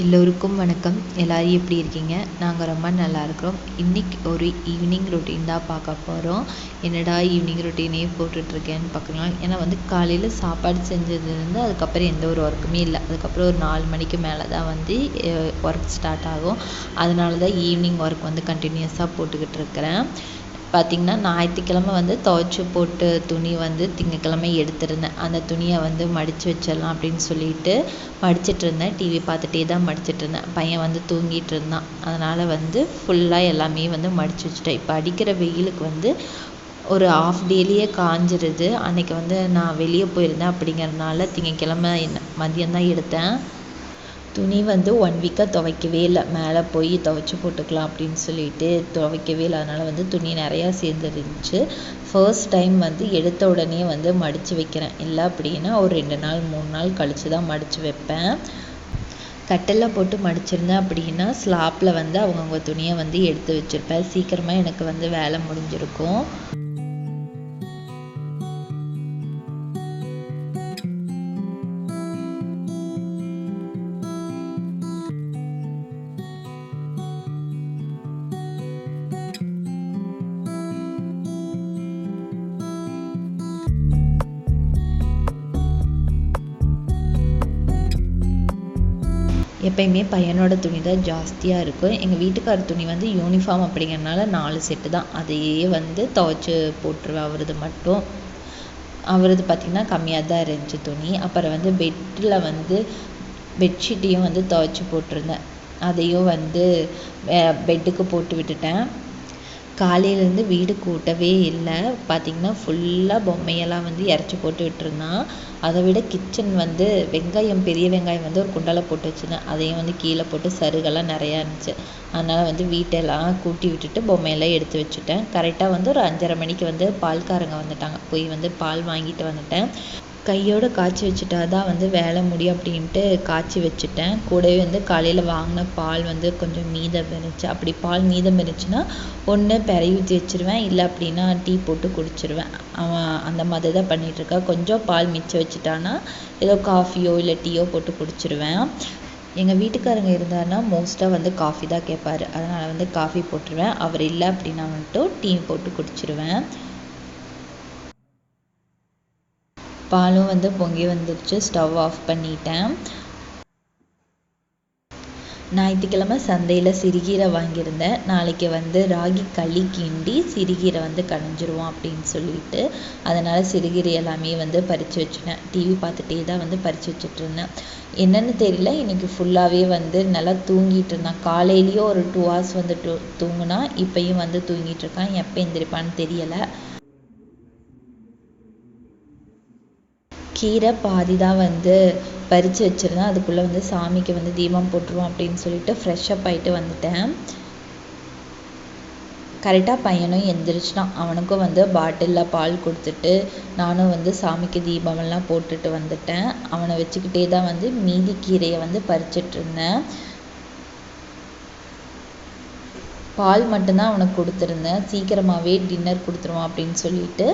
எல்லோருக்கும் வணக்கம். எல்லோரும் எப்படி இருக்கீங்க? நாங்கள் ரொம்ப நல்லா இருக்கிறோம். இன்றைக்கி ஒரு ஈவினிங் ரொட்டீன் தான் பார்க்க போகிறோம் என்னடா ஈவினிங் ரொட்டீனே போட்டுட்ருக்கேன்னு பார்க்கலாம். ஏன்னா வந்து காலையில் சாப்பாடு செஞ்சதுலேருந்து அதுக்கப்புறம் எந்த ஒரு ஒர்க்குமே இல்லை. அதுக்கப்புறம் ஒரு நாலு மணிக்கு மேலே தான் வந்து ஒர்க் ஸ்டார்ட் ஆகும். அதனால தான் ஈவினிங் ஒர்க் வந்து கண்டினியூஸாக போட்டுக்கிட்டு இருக்கிறேன். பார்த்திங்கன்னா ஞாயிற்றுக்கிழம வந்து துவைச்சி போட்டு துணி வந்து திங்கக்கிழமை எடுத்திருந்தேன். அந்த துணியை வந்து மடித்து வச்சிடலாம் அப்படின்னு சொல்லிட்டு மடிச்சிட்டு இருந்தேன். டிவி பார்த்துட்டே தான் மடிச்சிட்டு இருந்தேன். பையன் வந்து தூங்கிட்டு இருந்தான். அதனால் வந்து ஃபுல்லாக எல்லாமே வந்து மடித்து வச்சுட்டேன். இப்போ அடிக்கிற வெயிலுக்கு வந்து ஒரு ஆஃப் டேலேயே காஞ்சிருது. அன்றைக்கி வந்து நான் வெளியே போயிருந்தேன் அப்படிங்கிறதுனால திங்கக்கிழம மதியம் தான் எடுத்தேன். துணி வந்து ஒன் வீக்காக துவைக்கவே இல்லை. மேலே போய் துவைச்சி போட்டுக்கலாம் அப்படின்னு சொல்லிட்டு துவைக்கவே இல்லை. அதனால் வந்து துணி நிறையா சேர்ந்துருந்துச்சு. ஃபர்ஸ்ட் டைம் வந்து எடுத்த உடனே வந்து மடித்து வைக்கிறேன். இல்லை அப்படின்னா ஒரு ரெண்டு நாள் மூணு நாள் கழித்து தான் மடித்து வைப்பேன். கட்டிலில் போட்டு மடிச்சிருந்தேன் அப்படின்னா ஸ்லாப்பில் வந்து அவங்கவுங்க துணியை வந்து எடுத்து வச்சுருப்பேன். சீக்கிரமாக எனக்கு வந்து வேலை முடிஞ்சிருக்கும். எப்பயுமே பையனோட துணி தான் ஜாஸ்தியாக இருக்கும். எங்கள் வீட்டுக்கார துணி வந்து யூனிஃபார்ம் அப்படிங்கிறனால நாலு செட்டு தான். அதையே வந்து துவைச்சி போட்டுருவேன் அவரது மட்டும். அவரது பார்த்திங்கன்னா கம்மியாக தான் இருந்துச்சு துணி. அப்புறம் வந்து பெட்டில் வந்து பெட்ஷீட்டையும் வந்து துவைச்சி போட்டிருந்தேன். அதையும் வந்து பெட்டுக்கு போட்டு விட்டுட்டேன். காலையிலேருந்து வீடு கூட்டவே இல்லை. பார்த்திங்கன்னா ஃபுல்லாக பொம்மையெல்லாம் வந்து இறச்சி போட்டு விட்டுருந்தான். அதை விட கிச்சன் வந்து வெங்காயம் பெரிய வெங்காயம் வந்து ஒரு குண்டாவில் போட்டு வச்சுருந்தேன். அதையும் வந்து கீழே போட்டு சருகெல்லாம் நிறையா இருந்துச்சு. அதனால் வந்து வீட்டெல்லாம் கூட்டி விட்டுட்டு பொம்மையெல்லாம் எடுத்து வச்சுட்டேன். கரெக்டாக வந்து ஒரு அஞ்சரை மணிக்கு வந்து பால்காரங்க வந்துட்டாங்க. போய் வந்து பால் வாங்கிட்டு வந்துட்டேன். கையோடு காய்ச்சி வச்சுட்டா தான் வந்து வேலை முடியும் அப்படின்ட்டு காய்ச்சி வச்சுட்டேன். கூடவே வந்து காலையில் வாங்கின பால் வந்து கொஞ்சம் மீதம் இருந்துச்சு. அப்படி பால் மீதம் இருந்துச்சுன்னா ஒன்று பெறை ஊற்றி வச்சுருவேன். இல்லை அப்படின்னா டீ போட்டு குடிச்சிருவேன். அவன் அந்த மாதிரி தான் பண்ணிகிட்ருக்கா கொஞ்சம் பால் மிச்சம் வச்சுட்டான்னா ஏதோ காஃபியோ இல்லை டீயோ போட்டு குடிச்சிருவேன். எங்கள் வீட்டுக்காரங்க இருந்தாருன்னா மோஸ்ட்டாக வந்து காஃபி தான் கேட்பாரு. அதனால் வந்து காஃபி போட்டுருவேன். அவர் இல்லை அப்படின்னா மட்டும் டீ போட்டு குடிச்சிருவேன். பாலும் வந்து பொங்கி வந்துடுச்சு ஸ்டவ் ஆஃப் பண்ணிட்டேன். ஞாயிற்றுக்கிழமை சந்தையில் சிறுகீரை வாங்கியிருந்தேன். நாளைக்கு வந்து ராகி களி கிண்டி சிறுகீரை வந்து கடைஞ்சிருவோம் அப்படின்னு சொல்லிட்டு அதனால் சிறுகீரை எல்லாமே வந்து பறித்து வச்சுட்டேன். டிவி பார்த்துட்டே தான் வந்து பறித்து வச்சுட்ருந்தேன் என்னென்னு தெரியல. இன்றைக்கி ஃபுல்லாகவே வந்து நல்லா தூங்கிட்டு இருந்தான். காலையிலேயும் ஒரு டூ ஹவர்ஸ் வந்து டூ தூங்கினா இப்போயும் வந்து தூங்கிட்டு இருக்கான். எப்போ எந்திரிப்பான்னு தெரியலை. கீரை பாதி தான் வந்து பறித்து வச்சுருந்தேன். அதுக்குள்ளே வந்து சாமிக்கு வந்து தீபம் போட்டுருவோம் அப்படின்னு சொல்லிட்டு ஃப்ரெஷ்ஷப் ஆகிட்டு வந்துட்டேன். கரெக்டாக பையனும் எந்திரிச்சிட்டான். அவனுக்கும் வந்து பாட்டிலில் பால் கொடுத்துட்டு நானும் வந்து சாமிக்கு தீபமெல்லாம் போட்டுட்டு வந்துட்டேன். அவனை வச்சுக்கிட்டே தான் வந்து மீதி கீரையை வந்து பறிச்சிட்ருந்தேன் இருந்தேன் பால் மட்டும்தான் அவனுக்கு கொடுத்துருந்தேன். சீக்கிரமாகவே டின்னர் கொடுத்துருவோம் அப்படின்னு சொல்லிட்டு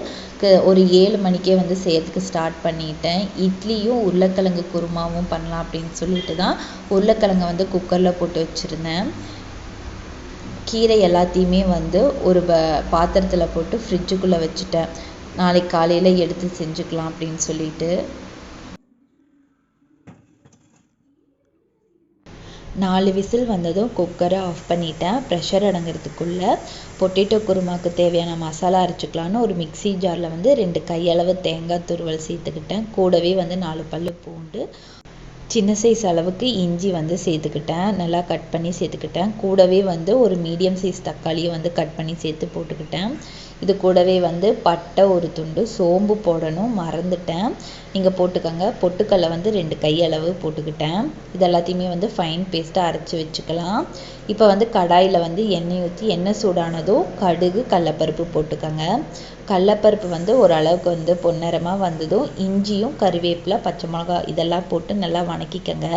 ஒரு ஏழு மணிக்கே வந்து செய்யறதுக்கு ஸ்டார்ட் பண்ணிட்டேன். இட்லியும் உருளைக்கிழங்கு குருமாவும் பண்ணலாம் அப்படின்னு சொல்லிட்டு தான் உருளைக்கிழங்கை வந்து குக்கரில் போட்டு வச்சுருந்தேன். கீரை எல்லாத்தையுமே வந்து ஒரு ப பாத்திரத்தில் போட்டு ஃப்ரிட்ஜுக்குள்ளே வச்சுட்டேன். நாளைக்கு காலையில் எடுத்து செஞ்சுக்கலாம் அப்படின்னு சொல்லிட்டு. நாலு விசில் வந்ததும் குக்கரை ஆஃப் பண்ணிட்டேன். ப்ரெஷர் அடங்கிறதுக்குள்ளே பொட்டேட்டோ குருமாவுக்கு தேவையான மசாலா அரைச்சிக்கலான்னு ஒரு மிக்சி ஜாரில் வந்து ரெண்டு கையளவு தேங்காய் துருவல் சேர்த்துக்கிட்டேன். கூடவே வந்து நாலு பல் பூண்டு சின்ன சைஸ் அளவுக்கு இஞ்சி வந்து சேர்த்துக்கிட்டேன். நல்லா கட் பண்ணி சேர்த்துக்கிட்டேன். கூடவே வந்து ஒரு மீடியம் சைஸ் தக்காளியை வந்து கட் பண்ணி சேர்த்து போட்டுக்கிட்டேன். இது கூடவே வந்து பட்டை ஒரு துண்டு சோம்பு போடணும் மறந்துட்டேன். நீங்கள் போட்டுக்கோங்க. பொட்டுக்கடலை வந்து ரெண்டு கையளவு போட்டுக்கிட்டேன். இது எல்லாத்தையுமே வந்து ஃபைன் பேஸ்ட்டாக அரைச்சி வச்சுக்கலாம். இப்போ வந்து கடாயில் வந்து எண்ணெய் ஊற்றி எண்ணெய் சூடானதும் கடுகு கடலப்பருப்பு போட்டுக்கோங்க. கடலப்பருப்பு வந்து ஓரளவுக்கு வந்து பொன்னிறமாக வந்ததும் இஞ்சியும் கருவேப்பிலை பச்சை மிளகா இதெல்லாம் போட்டு நல்லா வணக்கிக்கோங்க.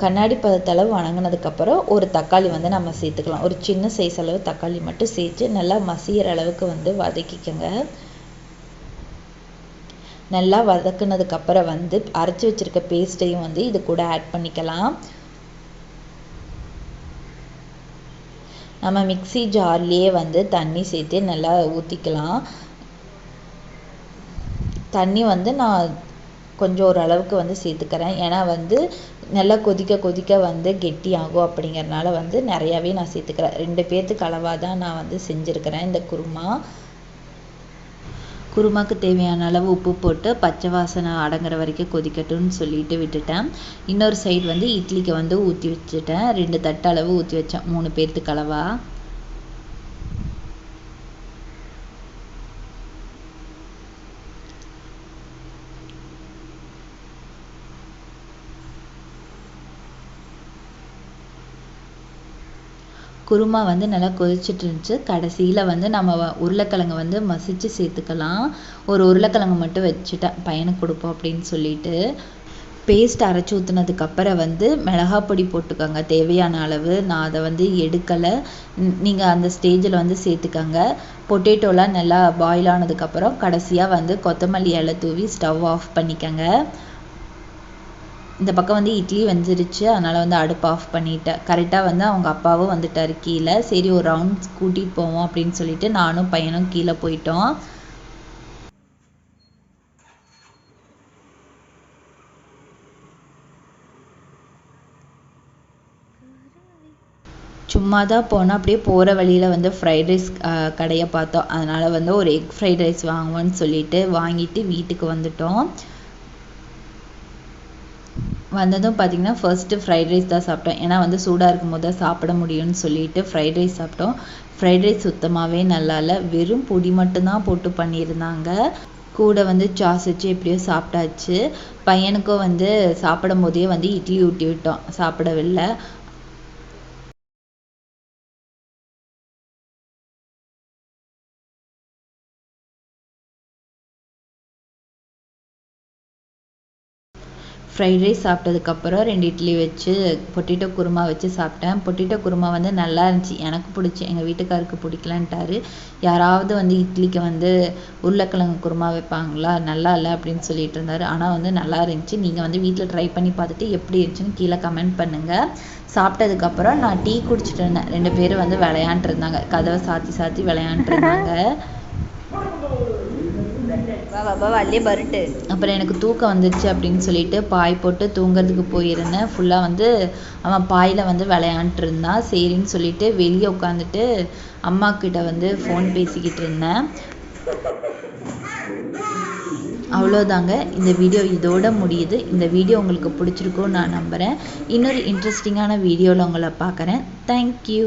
கண்ணாடி பதத்தளவு வணங்கினதுக்கப்புறம் ஒரு தக்காளி வந்து நம்ம சேர்த்துக்கலாம். ஒரு சின்ன சைஸ் அளவு தக்காளி மட்டும் சேர்த்து நல்லா மசிகிற அளவுக்கு வந்து வதக்கிக்கோங்க. நல்லா வதக்குனதுக்கப்புறம் வந்து அரைச்சி வச்சுருக்க பேஸ்ட்டையும் வந்து இது கூட ஆட் பண்ணிக்கலாம். நம்ம மிக்ஸி ஜார்லேயே வந்து தண்ணி சேர்த்து நல்லா ஊற்றிக்கலாம் தண்ணி வந்து நான் கொஞ்சம் ஓரளவுக்கு வந்து சேர்த்துக்கிறேன். ஏன்னா வந்து நல்லா கொதிக்க கொதிக்க வந்து கெட்டியாகும் அப்படிங்கிறனால வந்து நிறையாவே நான் சேர்த்துக்கிறேன். ரெண்டு பேர்த்துக்கு அளவாக தான் நான் வந்து செஞ்சுருக்கிறேன் இந்த குருமா. குருமாக்கு தேவையான அளவு உப்பு போட்டு பச்சை வாசனை அடங்குற வரைக்கும் கொதிக்கட்டும்னு சொல்லிட்டு விட்டுட்டேன். இன்னொரு சைடு வந்து இட்லிக்கு வந்து ஊற்றி வச்சுட்டேன். ரெண்டு தட்டு அளவு ஊற்றி வச்சேன். மூணு பேர்த்துக்கு அளவாக குருமா வந்து நல்லா கொதிச்சிட்டு இருந்துச்சு கடைசியில் வந்து நம்ம வ- உருளைக்கிழங்கு வந்து மசிச்சு சேர்த்துக்கலாம். ஒரு உருளைக்கிழங்கு மட்டும் வச்சுட்டேன். பையனுக்கு கொடுப்போம் அப்படின்னு சொல்லிட்டு. பேஸ்ட் அரைச்சி ஊற்றுனதுக்கப்புறம் வந்து மிளகாய் பொடி போட்டுக்கோங்க. தேவையான அளவு. நான் அதை வந்து எடுக்கலை. நீங்கள் அந்த ஸ்டேஜில் வந்து சேர்த்துக்கோங்க. பொட்டேட்டோலாம் நல்லா பாயில் ஆனதுக்கப்புறம் கடைசியாக வந்து கொத்தமல்லி இலை தூவி ஸ்டவ் ஆஃப் பண்ணிக்கோங்க. இந்த பக்கம் வந்து இட்லி வெந்துருச்சு. அதனால் வந்து அடுப்பு ஆஃப் பண்ணிட்டேன். கரெக்டாக வந்து அவங்க அப்பாவும் வந்துட்டார் கீழே. சரி ஒரு ரவுண்ட் கூட்டிகிட்டு போவோம் அப்படின்னு சொல்லிட்டு நானும் பையனும் கீழே போயிட்டோம். சும்மா தான் போனோம் அப்படியே போகிற வழியில் வந்து ஃப்ரைட் ரைஸ் கடையை பார்த்தோம். அதனால் வந்து ஒரு எக் ஃப்ரைட் ரைஸ் வாங்குவோன்னு சொல்லிட்டு வாங்கிட்டு வீட்டுக்கு வந்துட்டோம். வந்ததும் பார்த்தீங்கன்னா ஃபர்ஸ்ட்டு ஃப்ரைட் ரைஸ் தான் சாப்பிட்டோம். ஏன்னா வந்து சூடாக இருக்கும் போது தான் சாப்பிட முடியும்னு சொல்லிட்டு ஃப்ரைட் ரைஸ் சாப்பிட்டோம். ஃப்ரைட் ரைஸ் சுத்தமாகவே நல்லா இல்லை. வெறும் பொடி மட்டும்தான் போட்டு பண்ணியிருந்தாங்க. கூட வந்து சாஸ் வச்சு எப்படியோ சாப்பிட்டாச்சு. பையனுக்கும் வந்து சாப்பிடும் போதே வந்து இட்லி ஊட்டி விட்டோம். சாப்பிடவில்லை. ஃப்ரைட் ரைஸ் சாப்பிட்டதுக்கப்புறம் ரெண்டு இட்லி வச்சு பொட்டேட்டோ குருமா வச்சு சாப்பிட்டேன். பொட்டேட்டோ குருமா வந்து நல்லா இருந்துச்சு. எனக்கு பிடிச்சி. எங்கள் வீட்டுக்காருக்கு பிடிக்கலன்ட்டாரு. யாராவது வந்து இட்லிக்கு வந்து உருளைக்கிழங்கு குருமா வைப்பாங்களா? நல்லா இல்லை அப்படின்னு சொல்லிட்டு இருந்தாரு. ஆனால் வந்து நல்லா இருந்துச்சு. நீங்கள் வந்து வீட்டில் ட்ரை பண்ணி பார்த்துட்டு எப்படி இருந்துச்சுன்னு கீழே கமெண்ட் பண்ணுங்கள் சாப்பிட்டதுக்கப்புறம் நான் டீ குடிச்சிட்டு இருந்தேன். ரெண்டு பேரும் வந்து விளையாண்டுருந்தாங்க இருந்தாங்க. கதவை சாத்தி சாத்தி விளையாண்டுருந்தாங்க இருந்தாங்க. அப்புறம் எனக்கு தூக்கம் வந்துச்சு அப்படின்னு சொல்லிட்டு பாய் போட்டு தூங்குறதுக்கு போயிருந்தேன். ஃபுல்லாக வந்து அவன் பாயில் வந்து விளையாண்டுட்டு இருந்தான். சரின்னு சொல்லிட்டு வெளியே உட்காந்துட்டு அம்மா கிட்ட வந்து ஃபோன் பேசிக்கிட்டு இருந்தேன். அவ்வளோதாங்க இந்த வீடியோ இதோட முடியுது. இந்த வீடியோ உங்களுக்கு பிடிச்சிருக்கும்னு நான் நம்புகிறேன் இன்னொரு இன்ட்ரெஸ்டிங்கான வீடியோவில் உங்களை பார்க்குறேன். தேங்க்யூ